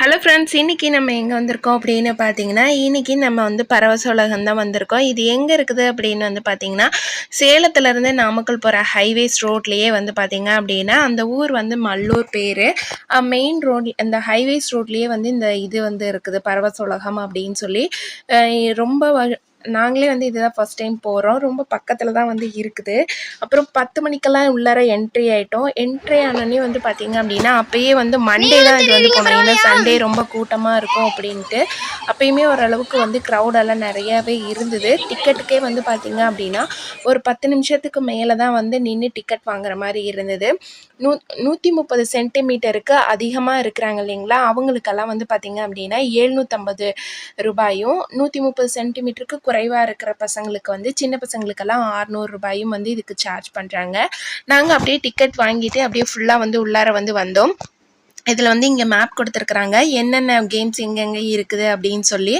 Hello friends இன்றைக்கி நம்ம எங்கே வந்திருக்கோம் அப்படின்னு பார்த்தீங்கன்னா இன்றைக்கி நம்ம வந்து பரவச உலகம் தான் வந்திருக்கோம். இது எங்கே இருக்குது அப்படின்னு வந்து பார்த்தீங்கன்னா சேலத்துலேருந்து நாமக்கல் போகிற ஹைவேஸ் ரோட்லேயே வந்து பார்த்தீங்க அப்படின்னா அந்த ஊர் வந்து மல்லூர் பேர். மெயின் ரோட் அந்த ஹைவேஸ் ரோட்லேயே வந்து இந்த இது வந்து இருக்குது பரவச உலகம் அப்படின்னு சொல்லி. ரொம்ப நாங்களே வந்து இதுதான் ஃபர்ஸ்ட் டைம் போகிறோம் ரொம்ப பக்கத்தில் தான் வந்து இருக்குது. அப்புறம் பத்து மணிக்கெல்லாம் உள்ளார என்ட்ரி ஆகிட்டோம் என்ட்ரி ஆனோடனே வந்து பார்த்தீங்க அப்படின்னா அப்பயே வந்து மண்டே தான் இது வந்து போனோம் ஏன்னா சண்டே ரொம்ப கூட்டமாக இருக்கும் அப்படின்ட்டு. அப்பயுமே ஓரளவுக்கு வந்து க்ரௌடெல்லாம் நிறையாவே இருந்தது. டிக்கெட்டுக்கே வந்து பார்த்தீங்க அப்படின்னா ஒரு பத்து நிமிஷத்துக்கு மேலே தான் வந்து நின்று டிக்கெட் வாங்குற மாதிரி இருந்தது. நூ நூற்றி முப்பது சென்டிமீட்டருக்கு அதிகமாக இருக்கிறாங்க இல்லைங்களா? அவங்களுக்கெல்லாம் வந்து பார்த்தீங்க அப்படின்னா எழுநூற்றம்பது ரூபாயும் நூற்றி முப்பது சென்டிமீட்டருக்கு குறைவாக இருக்கிற பசங்களுக்கு வந்து சின்ன பசங்களுக்கெல்லாம் ஆறுநூறு ரூபாயும் வந்து இதுக்கு சார்ஜ் பண்ணுறாங்க நாங்கள் அப்படியே டிக்கெட் வாங்கிட்டு அப்படியே ஃபுல்லாக வந்து உள்ளார வந்து வந்தோம். இதில் வந்து இங்கே மேப் கொடுத்துருக்குறாங்க. என்னென்ன கேம்ஸ் எங்கெங்கே இருக்குது அப்படின்னு சொல்லி.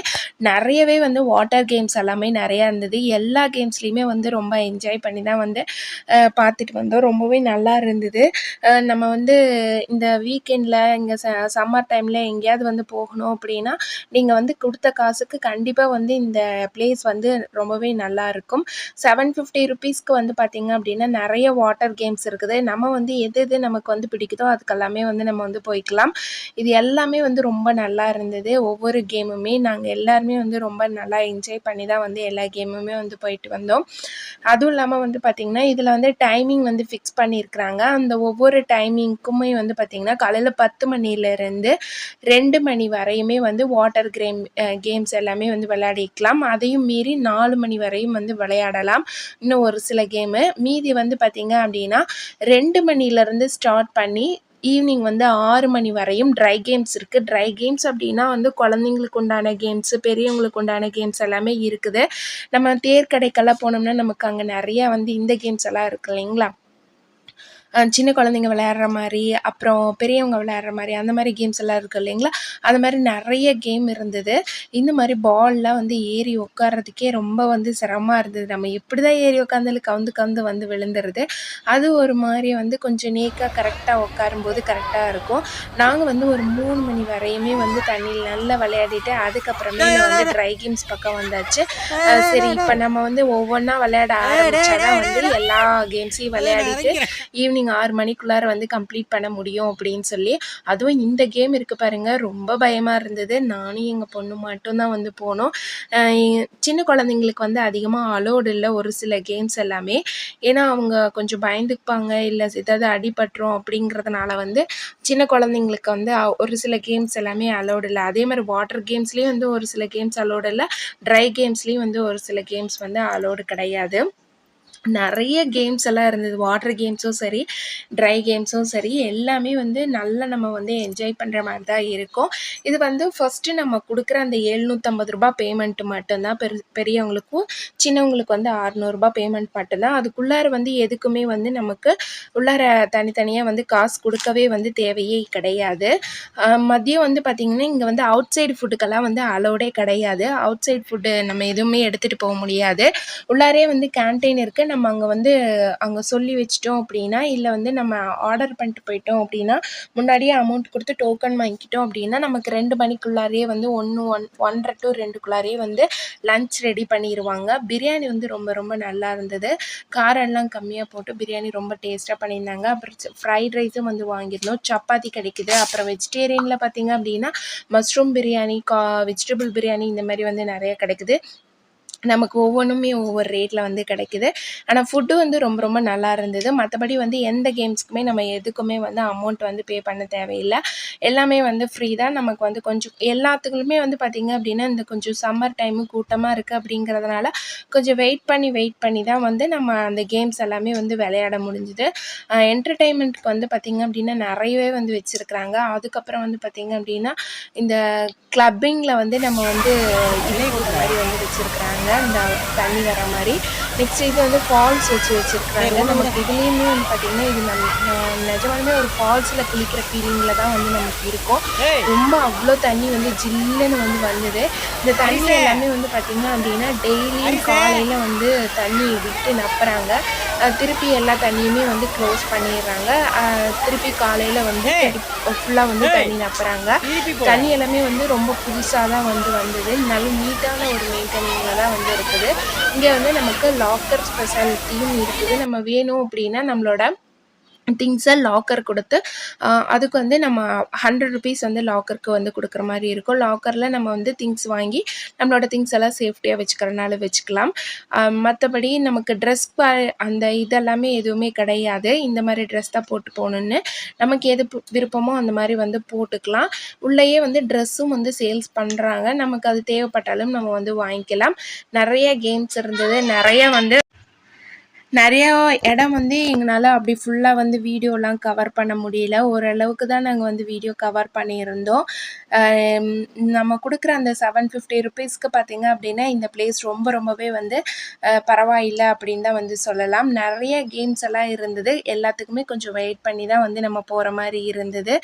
நிறையவே வந்து வாட்டர் கேம்ஸ் எல்லாமே நிறையா இருந்தது. எல்லா கேம்ஸ்லேயுமே வந்து ரொம்ப என்ஜாய் பண்ணி தான் வந்து பார்த்துட்டு வந்தோம். ரொம்பவே நல்லா இருந்தது. நம்ம வந்து இந்த வீக்கெண்டில் இங்கே ச சம்மர் டைமில் எங்கேயாவது வந்து போகணும் அப்படின்னா நீங்கள் வந்து கொடுத்த காசுக்கு கண்டிப்பாக வந்து இந்த பிளேஸ் வந்து ரொம்பவே நல்லா இருக்கும். செவன் ஃபிஃப்டி ருபீஸ்க்கு வந்து பார்த்தீங்க அப்படின்னா நிறைய வாட்டர் கேம்ஸ் இருக்குது. நம்ம வந்து எது எது நமக்கு வந்து பிடிக்குதோ அதுக்கெல்லாமே வந்து நம்ம வந்து போய் போய்க்கலாம் இது எல்லாமே வந்து ரொம்ப நல்லா இருந்தது. ஒவ்வொரு கேமுமே நாங்கள் எல்லாருமே வந்து ரொம்ப நல்லா என்ஜாய் பண்ணி தான் வந்து எல்லா கேமுமே வந்து போயிட்டு வந்தோம். அதுவும் இல்லாமல் வந்து பார்த்திங்கன்னா இதில் வந்து டைமிங் வந்து ஃபிக்ஸ் பண்ணியிருக்கிறாங்க அந்த ஒவ்வொரு டைமிங்க்குமே வந்து பார்த்திங்கன்னா காலையில் பத்து மணிலேருந்து ரெண்டு மணி வரையுமே வந்து வாட்டர் கேம் கேம்ஸ் எல்லாமே வந்து விளையாடிக்கலாம். அதையும் மீறி நாலு மணி வரையும் வந்து விளையாடலாம். இன்னும் ஒரு சில கேமு மீதி வந்து பார்த்திங்க அப்படின்னா ரெண்டு மணிலேருந்து ஸ்டார்ட் பண்ணி ஈவினிங் வந்து ஆறு மணி வரையும் ட்ரை கேம்ஸ் இருக்குது ட்ரை கேம்ஸ் அப்படின்னா வந்து குழந்தைங்களுக்கு உண்டான கேம்ஸு பெரியவங்களுக்கு உண்டான கேம்ஸ் எல்லாமே இருக்குது. நம்ம தேர்க்கடைக்கெல்லாம் போனோம்னா நமக்கு அங்கே நிறையா வந்து இந்த கேம்ஸ் எல்லாம் இருக்கு இல்லைங்களா? சின்ன குழந்தைங்க விளையாடுற மாதிரி அப்புறம் பெரியவங்க விளையாடுற மாதிரி அந்த மாதிரி கேம்ஸ் எல்லாம் இருக்குது இல்லைங்களா? அது மாதிரி நிறைய கேம் இருந்தது. இந்த மாதிரி பால்லாம் வந்து ஏறி உட்கார்றதுக்கே ரொம்ப வந்து சிரமமாக இருந்தது. நம்ம எப்படி தான் ஏறி உட்காந்தாலும் கவுந்து கவுந்து வந்து விழுந்துருது அது ஒரு மாதிரி வந்து கொஞ்சம் நேக்காக கரெக்டாக உட்காரும்போது கரெக்டாக இருக்கும். நாங்கள் வந்து ஒரு மூணு மணி வரையுமே வந்து தண்ணியில் நல்லா விளையாடிட்டு அதுக்கப்புறமே வந்து ட்ரை கேம்ஸ் பக்கம் வந்தாச்சு. சரி இப்போ நம்ம வந்து ஒவ்வொன்றா விளையாட ஆரம்பிச்சாதான் வந்து எல்லா கேம்ஸையும் விளையாடிட்டு ஈவினிங் நீங்கள் ஆறு மணிக்குள்ளார வந்து கம்ப்ளீட் பண்ண முடியும் அப்படின்னு சொல்லி அதுவும் இந்த கேம் இருக்கு பாருங்க ரொம்ப பயமாக இருந்தது. நானும் எங்கள் பொண்ணு மட்டும்தான் வந்து போனோம். சின்ன குழந்தைங்களுக்கு வந்து அதிகமாக அலோடு இல்லை ஒரு சில கேம்ஸ் எல்லாமே. ஏன்னா அவங்க கொஞ்சம் பயந்துப்பாங்க இல்லை ஏதாவது அடிபட்டுரும் அப்படிங்கிறதுனால வந்து சின்ன குழந்தைங்களுக்கு வந்து ஒரு சில கேம்ஸ் எல்லாமே அலோடு இல்லை. அதே மாதிரி வாட்டர் கேம்ஸ்லேயும் வந்து ஒரு சில கேம்ஸ் அலோடு இல்லை. ட்ரை கேம்ஸ்லேயும் வந்து ஒரு சில கேம்ஸ் வந்து அலோடு கிடையாது. நிறைய கேம்ஸ் எல்லாம் இருந்தது. வாட்டர் கேம்ஸும் சரி ட்ரை கேம்ஸும் சரி எல்லாமே வந்து நல்லா நம்ம வந்து என்ஜாய் பண்ணுற மாதிரி தான் இருக்கும். இது வந்து ஃபஸ்ட்டு நம்ம கொடுக்குற அந்த எழுநூற்றம்பது ரூபா பேமெண்ட் மட்டும்தான். பெரு பெரியவங்களுக்கும் சின்னவங்களுக்கு வந்து அறநூறுபா பேமெண்ட் மட்டும்தான். அதுக்குள்ளார வந்து எதுக்குமே வந்து நமக்கு உள்ளார தனித்தனியாக வந்து காசு கொடுக்கவே வந்து தேவையே கிடையாது. மதியம் வந்து பார்த்திங்கன்னா இங்கே வந்து அவுட் சைடு ஃபுட்டுக்கெல்லாம் வந்து அலோடே கிடையாது. அவுட் சைடு ஃபுட்டு நம்ம எதுவுமே எடுத்துகிட்டு போக முடியாது. உள்ளாரே வந்து கேன்டீன் இருக்குது நம்ம அங்கே வந்து அங்கே சொல்லி வச்சிட்டோம் அப்படின்னா இல்லை வந்து நம்ம ஆர்டர் பண்ணிட்டு போயிட்டோம் அப்படின்னா முன்னாடியே அமௌண்ட் கொடுத்து டோக்கன் வாங்கிக்கிட்டோம் அப்படின்னா நமக்கு ரெண்டு மணிக்குள்ளாரையே வந்து ஒன்று ஒன் ஒன்றரை டு ரெண்டுக்குள்ளாரையே வந்து லஞ்ச் ரெடி பண்ணிடுவாங்க பிரியாணி வந்து ரொம்ப ரொம்ப நல்லா இருந்தது. காரம் எல்லாம் கம்மியாக போட்டு பிரியாணி ரொம்ப டேஸ்ட்டாக பண்ணியிருந்தாங்க. அப்புறம் ஃப்ரைட் ரைஸும் வந்து வாங்கியிருந்தோம். சப்பாத்தி கிடைக்குது. அப்புறம் வெஜிடேரியனில் பார்த்தீங்க அப்படின்னா மஷ்ரூம் பிரியாணி கா வெஜிடபிள் பிரியாணி இந்த மாதிரி வந்து நிறைய கிடைக்குது. நமக்கு ஒவ்வொன்றுமே ஒவ்வொரு ரேட்டில் வந்து கிடைக்குது. ஆனால் ஃபுட்டு வந்து ரொம்ப ரொம்ப நல்லா இருந்தது. மற்றபடி வந்து எந்த கேம்ஸ்க்குமே நம்ம எதுக்குமே வந்து அமௌண்ட் வந்து பே பண்ண தேவையில்லை. எல்லாமே வந்து ஃப்ரீ தான். நமக்கு வந்து கொஞ்சம் எல்லாத்துக்குமே வந்து பார்த்திங்க அப்படின்னா இந்த கொஞ்சம் சம்மர் டைமு கூட்டமாக இருக்குது அப்படிங்கிறதுனால கொஞ்சம் வெயிட் பண்ணி வெயிட் பண்ணி தான் வந்து நம்ம அந்த கேம்ஸ் எல்லாமே வந்து விளையாட முடிஞ்சுது. என்டர்டெயின்மெண்ட்க்கு வந்து பார்த்திங்க அப்படின்னா நிறையவே வந்து வச்சுருக்குறாங்க. அதுக்கப்புறம் வந்து பார்த்திங்க அப்படின்னா இந்த கிளப்பிங்கில் வந்து நம்ம வந்து இலை மாதிரி வந்து வச்சுருக்குறாங்க. இந்த தண்ணி வர மாதிரி. நெக்ஸ்ட் இது வந்து ஃபால்ஸ் வச்சு வச்சுருக்குறாங்க. நமக்கு இதுலேயுமே வந்து பார்த்திங்கன்னா இது நம்ம அஹ் நிஜமாலுமே ஒரு ஃபால்ஸில் குளிக்கிற ஃபீலிங்கில் தான் வந்து நமக்கு இருக்கும். ரொம்ப அவ்வளோ தண்ணி வந்து ஜில்லுன்னு வந்து வந்தது. இந்த தண்ணி எல்லாமே வந்து பார்த்திங்க அப்படின்னா டெய்லியும் காலையில் வந்து தண்ணி விட்டு நப்புறாங்க. திருப்பி எல்லா தண்ணியுமே வந்து க்ளோஸ் பண்ணிடுறாங்க. திருப்பி காலையில் வந்து ஃபுல்லாக வந்து தண்ணி நப்புறாங்க. தண்ணி எல்லாமே வந்து ரொம்ப புதுசாக தான் வந்து வந்தது. நல்ல நீட்டான ஒரு மெயின்டெனிங்கில் தான் வந்து இருக்குது. இங்கே வந்து நமக்கு லாக்கர் ஸ்பெஷாலிட்டியும் இருக்குது. நம்ம வேணும் அப்படின்னா நம்மளோட திங்ஸை லாக்கர் கொடுத்து அதுக்கு வந்து நம்ம ஹண்ட்ரட் ருபீஸ் வந்து லாக்கருக்கு வந்து கொடுக்குற மாதிரி இருக்கும். லாக்கரில் நம்ம வந்து திங்ஸ் வாங்கி நம்மளோட திங்ஸ் எல்லாம் சேஃப்டியாக வச்சுக்கிறனால வச்சுக்கலாம். மற்றபடி நமக்கு ட்ரெஸ் அந்த இதெல்லாமே எதுவுமே கிடையாது. இந்த மாதிரி ட்ரெஸ் தான் போட்டு போகணுன்னு நமக்கு எது பு- விருப்பமோ அந்த மாதிரி வந்து போட்டுக்கலாம். உள்ளேயே வந்து ட்ரெஸ்ஸும் வந்து சேல்ஸ் பண்ணுறாங்க நமக்கு அது தேவைப்பட்டாலும் நம்ம வந்து வாங்கிக்கலாம். நிறைய கேம்ஸ் இருந்தது. நிறைய வந்து நிறைய இடம் வந்து எங்களால் அப்படி ஃபுல்லாக வந்து வீடியோலாம் கவர் பண்ண முடியல. ஓரளவுக்கு தான் நாங்கள் வந்து வீடியோ கவர் பண்ணியிருந்தோம். நம்ம கொடுக்குற அந்த செவன் ஃபிஃப்டி ருபீஸ்க்கு பார்த்தீங்க அப்படின்னா இந்த பிளேஸ் ரொம்ப ரொம்பவே வந்து பரவாயில்லை அப்படின்னு தான் வந்து சொல்லலாம். நிறைய கேம்ஸ் எல்லாம் இருந்தது. எல்லாத்துக்குமே கொஞ்சம் வெயிட் பண்ணி தான் வந்து நம்ம போகிற மாதிரி இருந்தது.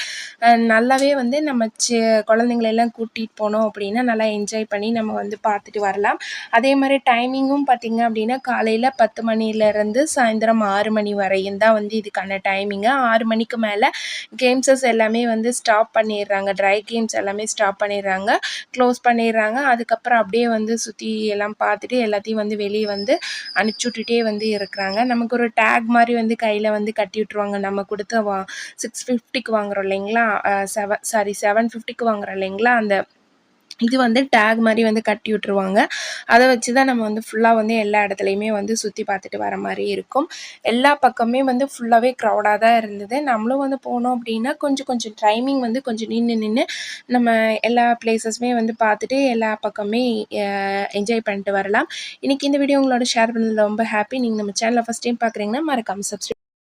நல்லாவே வந்து நம்ம சி குழந்தைங்களெல்லாம் கூட்டிகிட்டு போனோம் அப்படின்னா நல்லா என்ஜாய் பண்ணி நம்ம வந்து பார்த்துட்டு வரலாம். அதே மாதிரி டைமிங்கும் பார்த்திங்க அப்படின்னா காலையில் பத்து மணியில் மணிலேருந்து சாயந்தரம் ஆறு மணி வரையும் தான் வந்து இதுக்கான டைமிங்கு ஆறு மணிக்கு மேலே கேம்ஸஸ் எல்லாமே வந்து ஸ்டாப் பண்ணிடுறாங்க. ட்ரை கேம்ஸ் எல்லாமே ஸ்டாப் பண்ணிடுறாங்க. க்ளோஸ் பண்ணிடுறாங்க. அதுக்கப்புறம் அப்படியே வந்து சுற்றி எல்லாம் பார்த்துட்டு எல்லாத்தையும் வந்து வெளியே வந்து அனுப்பிச்சி விட்டுட்டே வந்து இருக்கிறாங்க. நமக்கு ஒரு டேக் மாதிரி வந்து கையில் வந்து கட்டி விட்ருவாங்க நம்ம கொடுத்து வா சிக்ஸ் ஃபிஃப்டிக்கு வாங்குறோம் இல்லைங்களா? செவன் சாரி செவன் ஃபிஃப்டிக்கு வாங்குறோம் இல்லைங்களா? அந்த இது வந்து டேக் மாதிரி வந்து கட்டி விட்ருவாங்க அதை வச்சு தான் நம்ம வந்து ஃபுல்லாக வந்து எல்லா இடத்துலையுமே வந்து சுற்றி பார்த்துட்டு வர மாதிரி இருக்கும். எல்லா பக்கமே வந்து ஃபுல்லாகவே க்ரௌடாக தான் இருந்தது. நம்மளும் வந்து போனோம் அப்படின்னா கொஞ்சம் கொஞ்சம் டைமிங் வந்து கொஞ்சம் நின்று நின்று நம்ம எல்லா பிளேசஸுமே வந்து பார்த்துட்டு எல்லா பக்கமே என்ஜாய் பண்ணிட்டு வரலாம். இன்றைக்கி இந்த வீடியோ உங்களோட ஷேர் பண்ணதில் ரொம்ப ஹாப்பி நீங்கள் நம்ம சேனலை ஃபஸ்ட் டைம் பார்க்குறீங்கன்னா மறக்காமல் சப்ஸ்கிரைப்